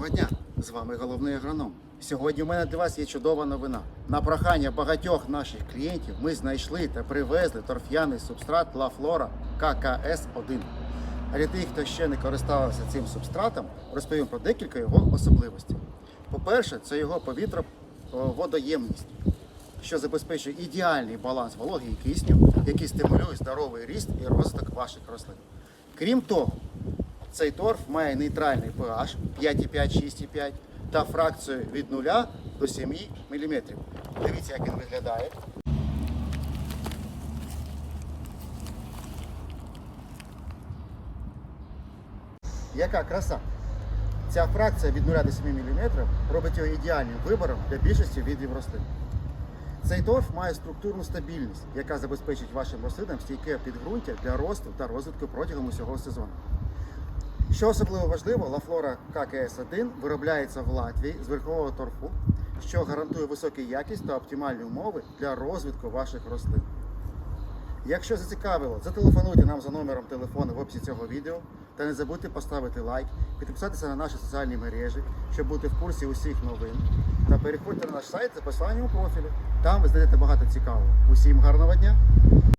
Доброго дня! З вами головний агроном. Сьогодні у мене для вас є чудова новина. На прохання багатьох наших клієнтів ми знайшли та привезли торф'яний субстрат La Flora ККС-1. А для тих, хто ще не користувався цим субстратом, розповім про декілька його особливостей. По-перше, це його повітроводоємність, що забезпечує ідеальний баланс вологи і кисню, який стимулює здоровий ріст і розвиток ваших рослин. Крім того, цей торф має нейтральний pH 5,5-6,5 та фракцію від 0 до 7 мм. Дивіться, як він виглядає. Яка краса! Ця фракція від 0 до 7 мм робить його ідеальним вибором для більшості видів рослин. Цей торф має структурну стабільність, яка забезпечить вашим рослинам стійке підґрунтя для росту та розвитку протягом усього сезону. Що особливо важливо, Лафлора ККС-1 виробляється в Латвії з верхового торфу, що гарантує високу якість та оптимальні умови для розвитку ваших рослин. Якщо зацікавило, зателефонуйте нам за номером телефону в описі цього відео та не забудьте поставити лайк, підписатися на наші соціальні мережі, щоб бути в курсі усіх новин. Та переходьте на наш сайт за посиланням у профілі. Там ви знайдете багато цікавого. Усім гарного дня!